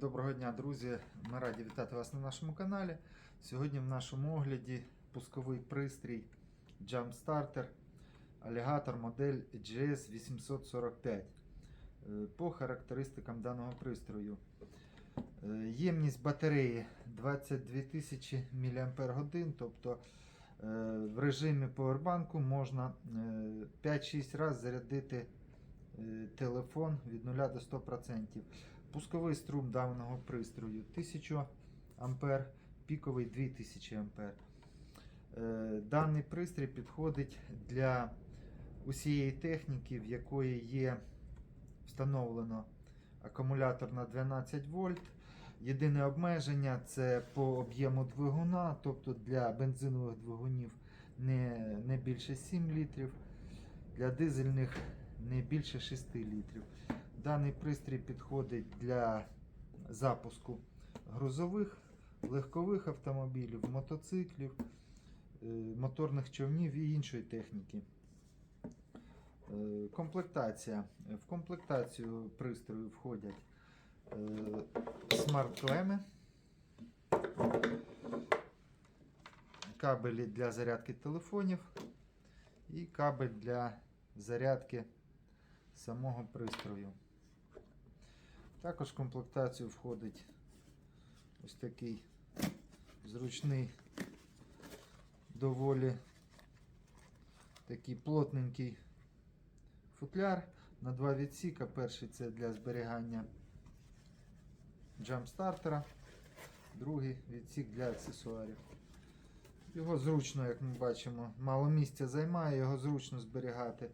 Доброго дня, друзі! Ми раді вітати вас на нашому каналі. Сьогодні в нашому огляді пусковий пристрій Jump Starter Alligator модель GS 845. Е, По характеристикам даного пристрою. Е, Ємність батареї 22 тисячі мАч, тобто е, в режимі повербанку можна е, 5-6 разів зарядити телефон від 0 до 100%. Пусковий струм даного пристрою 1000 А, піковий 2000 А. Е, Даний пристрій підходить для усієї техніки, в якої є встановлено акумулятор на 12 вольт. Єдине обмеження це по об'єму двигуна, тобто для бензинових двигунів не, не більше 7 літрів, для дизельних не більше 6 літрів. Даний пристрій підходить для запуску грузових, легкових автомобілів, мотоциклів, е, моторних човнів і іншої техніки. Е, Комплектація. В комплектацію пристрою входять е, смарт-клеми, кабелі для зарядки телефонів і кабель для зарядки самого пристрою. Також в комплектацію входить ось такий зручний, доволі такий плотненький футляр на два відсіка. Перший це для зберігання джампстартера, другий відсік для аксесуарів. Його зручно, як ми бачимо, мало місця займає, його зручно зберігати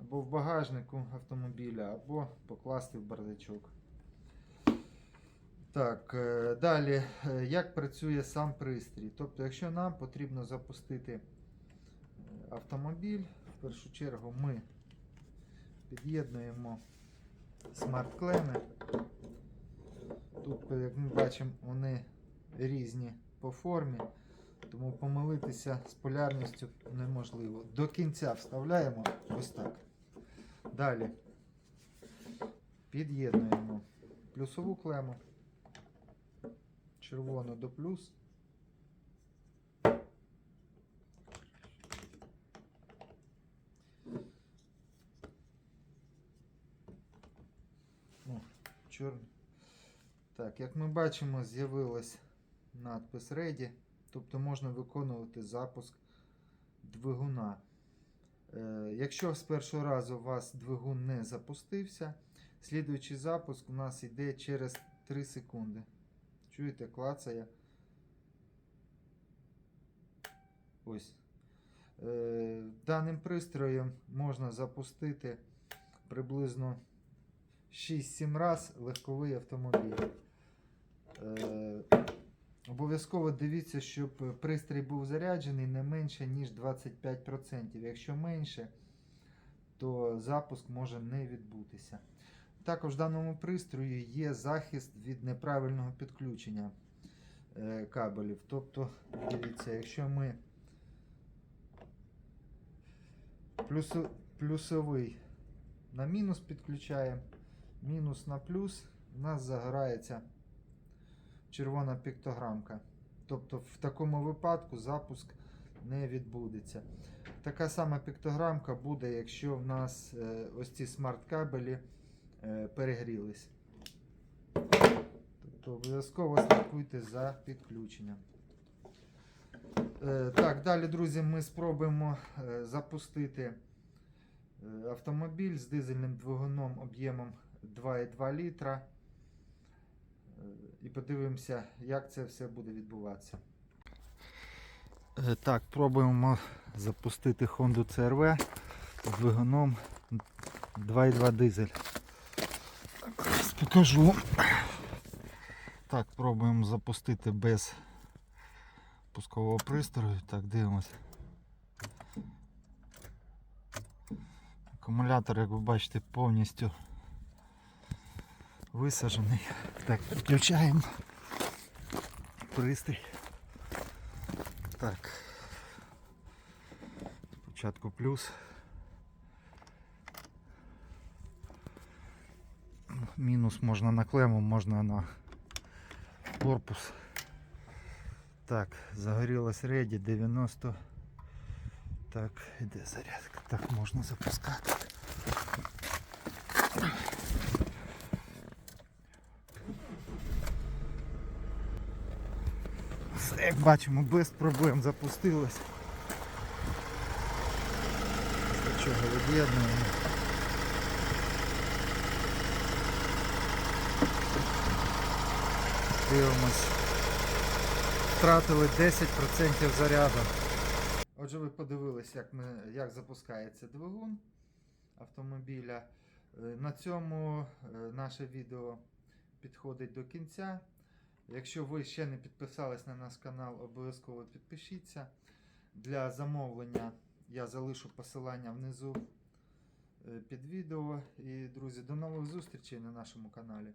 або в багажнику автомобіля, або покласти в бардачок. Так, е, далі, е, як працює сам пристрій. Тобто, якщо нам потрібно запустити е, автомобіль, в першу чергу ми під'єднуємо смарт-клеми. Тут, як ми бачимо, вони різні по формі, тому помилитися з полярністю неможливо. До кінця вставляємо ось так. Далі під'єднуємо плюсову клему, червону до плюс. О, чорний. Так, як ми бачимо, з'явилась надпис Ready, тобто можна виконувати запуск двигуна. Е, Якщо з першого разу у вас двигун не запустився, слідуючий запуск у нас йде через 3 секунди. Чуєте, клацає. Ось. Е, Даним пристроєм можна запустити приблизно 6-7 раз легковий автомобіль. Е, Обов'язково дивіться, щоб пристрій був заряджений не менше, ніж 25%. Якщо менше, то запуск може не відбутися. Також в даному пристрої є захист від неправильного підключення е, кабелів. Тобто, дивіться, якщо ми плюсовий на мінус підключаємо, мінус на плюс, у нас загорається червона піктограмка. Тобто в такому випадку запуск не відбудеться. Така сама піктограмка буде, якщо в нас е, ось ці смарт-кабелі перегрілись. Тобто обов'язково слідкуйте за підключенням. Е, Так, далі, друзі, ми спробуємо е, запустити е, автомобіль з дизельним двигуном об'ємом 2,2 літра. Е, І подивимося, як це все буде відбуватися. Е, Так, пробуємо запустити Honda CRV з двигуном 2,2 дизель. Покажу. Так, пробуємо запустити без пускового пристрою. Так, дивимося. Акумулятор, як ви бачите, повністю висаджений. Так, підключаємо пристрій. Так. Спочатку плюс. Мінус можна на клему, можна на корпус. Так, загорілась реді 90. Так, іде зарядка. Так, можна запускати. Все, як бачимо, без проблем запустилось. Чого від'єднуємо. Дивимось. Втратили 10% заряду. Отже, ви подивились, як, ми, як запускається двигун автомобіля. Е, На цьому е, наше відео підходить до кінця. Якщо ви ще не підписались на наш канал, обов'язково підпишіться. Для замовлення я залишу посилання внизу е, під відео. І, друзі, до нових зустрічей на нашому каналі.